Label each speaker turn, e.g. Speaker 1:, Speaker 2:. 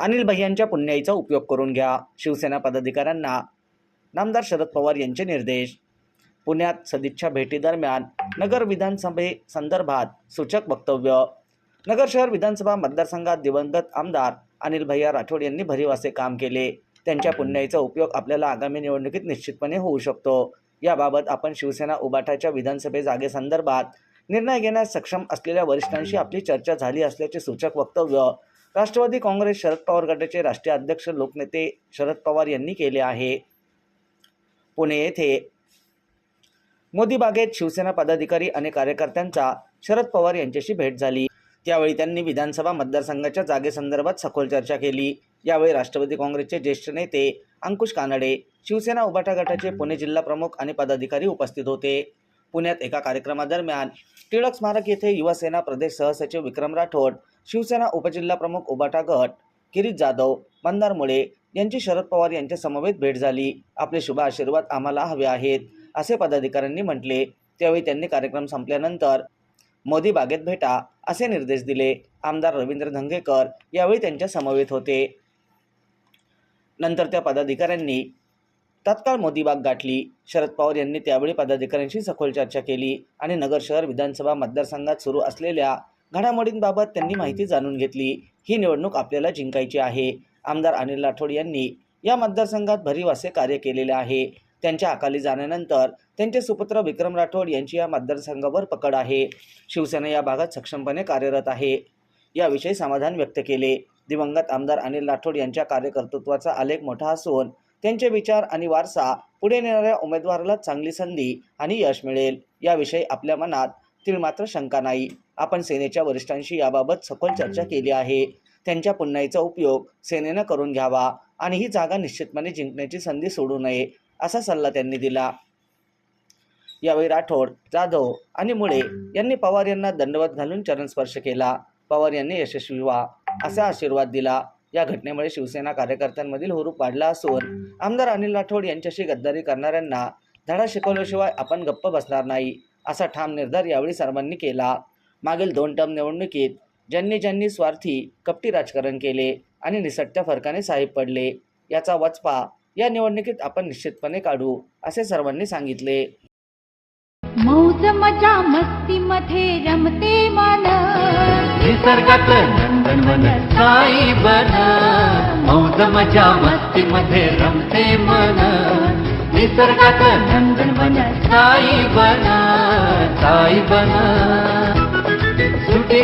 Speaker 1: अनिल भैयांच्या पुण्याईचा उपयोग करून घ्या. शिवसेना पदाधिकाऱ्यांना नामदार शरद पवार यांचे निर्देश. पुण्यात सदिच्छा भेटीदरम्यान नगर विधानसभे संदर्भात सूचक वक्तव्य. नगर शहर विधानसभा मतदारसंघात दिवंगत आमदार अनिल भैया राठोड यांनी भरीव असे काम केले. त्यांच्या पुण्याईचा उपयोग आपल्याला आगामी निवडणुकीत निश्चितपणे होऊ शकतो. याबाबत आपण शिवसेना उबाठाच्या विधानसभे जागेसंदर्भात निर्णय घेण्यास सक्षम असलेल्या वरिष्ठांशी आपली चर्चा झाली असल्याचे सूचक वक्तव्य. राष्ट्रवादी काँग्रेस शरद पवार गटाचे राष्ट्रीय अध्यक्ष लोकनेते शरद पवार यांनी केले आहे. पुणे येथे मोदी बागेत शिवसेना पदाधिकारी आणि कार्यकर्त्यांचा शरद पवार यांच्याशी भेट झाली. त्यावेळी त्यांनी विधानसभा मतदारसंघाच्या जागेसंदर्भात सखोल चर्चा केली. यावेळी राष्ट्रवादी काँग्रेसचे ज्येष्ठ नेते अंकुश कानडे शिवसेना उभाटा गटाचे पुणे जिल्हा प्रमुख आणि पदाधिकारी उपस्थित होते. पुण्यात एका कार्यक्रमादरम्यान टिळक स्मारक येथे युवासेना प्रदेश सहसचिव विक्रम राठोड शिवसेना उपजिल्हाप्रमुख उबाटा गट किरीट जाधव मंदार मुळे यांची शरद पवार यांच्या समवेत भेट झाली. आपले शुभ आशीर्वाद आम्हाला हवे आहेत असे पदाधिकाऱ्यांनी म्हटले. त्यावेळी त्यांनी कार्यक्रम संपल्यानंतर मोदी बागेत भेटा असे निर्देश दिले. आमदार रवींद्र धंगेकर यावेळी त्यांच्या समवेत होते. नंतर त्या पदाधिकाऱ्यांनी तात्काळ मोदी बाग गाठली. शरद पवार यांनी त्यावेळी पदाधिकाऱ्यांशी सखोल चर्चा केली आणि नगर शहर विधानसभा मतदारसंघात सुरू असलेल्या घडामोडींबाबत त्यांनी माहिती जाणून घेतली. ही निवडणूक आपल्याला जिंकायची आहे. आमदार अनिल राठोड यांनी या मतदारसंघात भरीव असे कार्य केलेले आहे. त्यांच्या अकाली जाण्यानंतर त्यांचे सुपुत्र विक्रम राठोड यांची या मतदारसंघावर पकड आहे. शिवसेना या भागात सक्षमपणे कार्यरत आहे. याविषयी समाधान व्यक्त केले. दिवंगत आमदार अनिल राठोड यांच्या कार्यकर्तृत्वाचा आलेख मोठा असून त्यांचे विचार आणि वारसा पुढे नेणाऱ्या उमेदवाराला चांगली संधी आणि यश मिळेल. याविषयी आपल्या मनात तील मात्र शंका नाही. आपण सेनेच्या वरिष्ठांशी याबाबत सखोल चर्चा केली आहे. त्यांच्या पुन्हाईचा उपयोग सेनेनं करून घ्यावा आणि ही जागा निश्चितपणे जिंकण्याची संधी सोडू नये असा सल्ला त्यांनी दिला. यावेळी राठोड जाधव आणि मुळे यांनी पवार यांना दंडवत घालून चरणस्पर्श केला. पवार यांनी यशस्वी व्हा असा आशीर्वाद दिला. या घटनेमुळे शिवसेना कार्यकर्त्यांमधील हुरूप वाढला असून आमदार अनिल राठोड यांच्याशी गद्दारी करणाऱ्यांना धडा शिकवल्याशिवाय आपण गप्प बसणार नाही असा ठाम निर्धार यावेळी सर्वांनी केला. मागील दोन टर्म निवडणुकीत ज्यांनी ज्यांनी स्वार्थी कपटी राजकारण केले आणि निसटत्या फरकाने साहेब पडले याचा वचपा या निवडणुकीत आपण निश्चितपणे काढू असे सर्वांनी सांगितले.
Speaker 2: मौज मजा मस्ती मध्ये रमते मन.
Speaker 3: निसर्गात नंदनवन साई बन. मौज मजा मस्ती मध्ये रमते मन. निसर्गात नंदनवन साई बन. साई बन.